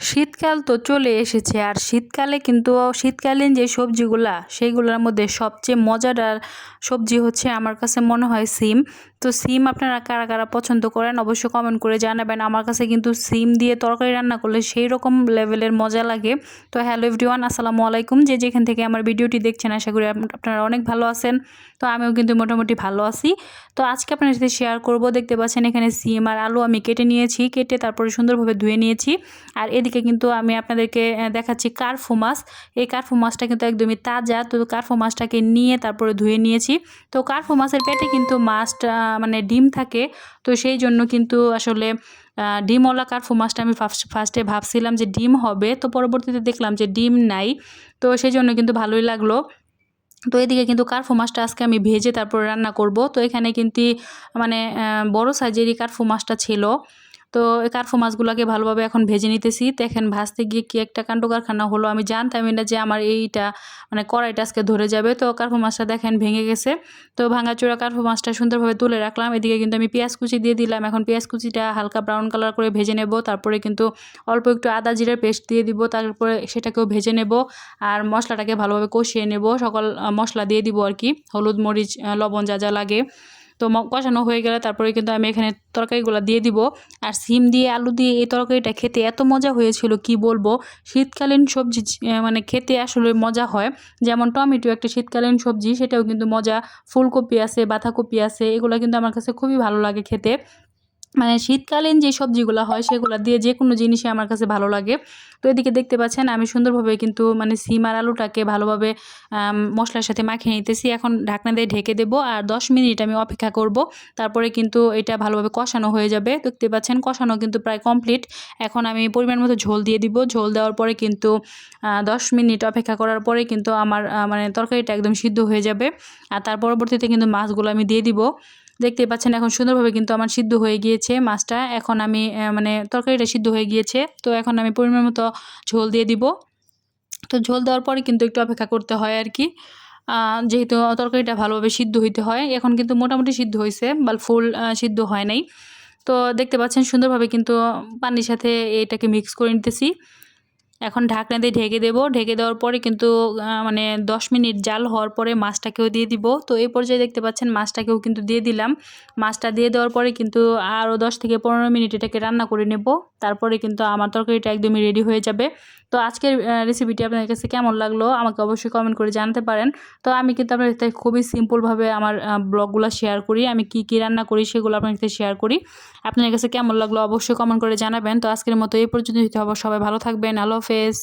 শীতকাল তো চলে এসেছে, আর শীতকালে কিন্তু শীতকালীন যে সবজিগুলা, সেইগুলোর মধ্যে সবচেয়ে মজাদার সবজি হচ্ছে আমার কাছে মনে হয় সিম। তো সিম আপনারা কারা কারা পছন্দ করেন অবশ্যই কমেন্ট করে জানাবেন। আমার কাছে কিন্তু সিম দিয়ে তরকারি রান্না করলে সেই রকম লেভেলের মজা লাগে। তো হ্যালো এভরিওয়ান আসসালামু আলাইকুম। যে যেখান থেকে আমার ভিডিওটি দেখছেন, আশা করি আপনারা অনেক ভালো আছেন। তো আমিও কিন্তু মোটামুটি ভালো আছি। তো আজকে আপনার সাথে শেয়ার করব, দেখতে পাচ্ছেন এখানে সিম আর আলু আমি কেটে নিয়েছি। কেটে তারপরে সুন্দরভাবে ধুয়ে নিয়েছি। আর এদিকে কিন্তু আমি আপনাদেরকে দেখাচ্ছি কার্ফু মাছ। এই কার্ফু মাছটা কিন্তু একদমই তাজা। তো কার্ফু মাছটাকে নিয়ে তারপরে ধুয়ে নিয়েছি। তো কার্ফু মাছের পেটে কিন্তু মাছটা মানে ডিম থাকে। তো সেই জন্য কিন্তু আসলে ডিমওয়ালা কার্ফু মাছটা আমি ফার্স্ট, ফার্স্টে ভাবছিলাম যে ডিম হবে। তো পরবর্তীতে দেখলাম যে ডিম নাই। তো সেই জন্য কিন্তু ভালোই লাগল। তো এদিকে কিন্তু কার্ফু মাছটা আজকে আমি ভেজে তারপরে রান্না করব। তো এখানে কিন্তু মানে বড় সাইজেরই কার্ফু মাছটা ছিল। তো এই কার্ফু মাছগুলোকে ভালোভাবে এখন ভেজে নিতেছি। দেখেন ভাজতে গিয়ে কি একটা কাণ্ড কারখানা হলো। আমি জানতামই না যে আমার এইটা মানে কড়াইটা আজকে ধরে যাবে। তো কার্ফু মাছটা দেখেন ভেঙে গেছে। তো ভাঙাচোরা কার্ফু মাছটা সুন্দরভাবে তুলে রাখলাম। এদিকে কিন্তু আমি পেঁয়াজ কুচি দিয়ে দিলাম। এখন পেঁয়াজ কুচিটা হালকা ব্রাউন কালার করে ভেজে নেব। তারপরে কিন্তু অল্প একটু আদা জিরার পেস্ট দিয়ে দিব। তারপরে সেটাকেও ভেজে নেব। আর মশলাটাকে ভালোভাবে কষিয়ে নেব। সকল মশলা দিয়ে দিব আর কি। হলুদ, মরিচ লবণ যা যা লাগে। তো কষানো হয়ে গেলে তারপরে কিন্তু আমি এখানে তরকারিগুলো দিয়ে দিব। আর সিম দিয়ে আলু দিয়ে এই তরকারিটা খেতে এত মজা হয়েছিল, কি বলব? শীতকালীন সবজি মানে খেতে আসলে মজা হয়। যেমন টমেটো একটা শীতকালীন সবজি, সেটাও কিন্তু মজা। ফুলকপি আছে, বাঁধাকপি আছে, এগুলো কিন্তু আমার কাছে খুবই ভালো লাগে খেতে। মানে শীতকালীন যে সবজিগুলো হয় সেগুলো দিয়ে যে কোনো জিনিসই আমার কাছে ভালো লাগে। তো এদিকে দেখতে পাচ্ছেন আমি সুন্দরভাবে কিন্তু মানে সিম আর আলুটাকে ভালোভাবে মশলার সাথে মাখিয়ে নিতেছি। এখন ঢাকনা দিয়ে ঢেকে দেবো আর দশ মিনিট আমি অপেক্ষা করব। তারপরে কিন্তু এটা ভালোভাবে কষানো হয়ে যাবে। দেখতে পাচ্ছেন কষানো কিন্তু প্রায় কমপ্লিট। এখন আমি পরিমাণ মতো ঝোল দিয়ে দিব। ঝোল দেওয়ার পরে কিন্তু আহ, দশ মিনিট অপেক্ষা করার পরে কিন্তু আমার মানে তরকারিটা একদম সিদ্ধ হয়ে যাবে। আর তার পরবর্তীতে কিন্তু মাছগুলো আমি দিয়ে দিব। দেখতে পাচ্ছেন এখন সুন্দরভাবে কিন্তু আমার সিদ্ধ হয়ে গিয়েছে মাছটা। এখন আমি মানে তরকারিটা সিদ্ধ হয়ে গিয়েছে। তো এখন আমি পরিমাণ মতো ঝোল দিয়ে দিব। তো ঝোল দেওয়ার পরে কিন্তু একটু অপেক্ষা করতে হয় আর কি। যেহেতু তরকারিটা ভালোভাবে সিদ্ধ হইতে হয়, এখন কিন্তু মোটামুটি সিদ্ধ হয়েছে বা ফুল সিদ্ধ হয় নাই। তো দেখতে পাচ্ছেন সুন্দরভাবে কিন্তু পানির সাথে এটাকে মিক্স করে নিতেছি। এখন ঢাকনা দিয়ে ঢেকে দেবো। ঢেকে দেওয়ার পরে কিন্তু মানে দশ মিনিট জাল হওয়ার পরে মাছটাকেও দিয়ে দিব। তো এই পর্যায়ে দেখতে পাচ্ছেন মাছটাকেও কিন্তু দিয়ে দিলাম। মাছটা দিয়ে দেওয়ার পরে কিন্তু আরও দশ থেকে পনেরো মিনিট এটাকে রান্না করে নেব। তারপরে কিন্তু আমার তরকারিটা একদমই রেডি হয়ে যাবে। তো আজকের রেসিপিটি আপনাদের কাছে কেমন লাগল আমাকে অবশ্যই কমেন্ট করে জানতে পারেন। তো আমি কিন্তু আপনার সাথে খুবই সিম্পলভাবে আমার ব্লগগুলো শেয়ার করি, আমি কি কি রান্না করি সেগুলো আপনার সাথে শেয়ার করি। আপনাদের কাছে কেমন লাগল অবশ্যই কমেন্ট করে জানাবেন। তো আজকের মতো এই পর্যন্ত হবে সবাই ভালো থাকবেন আলো হাফেজ।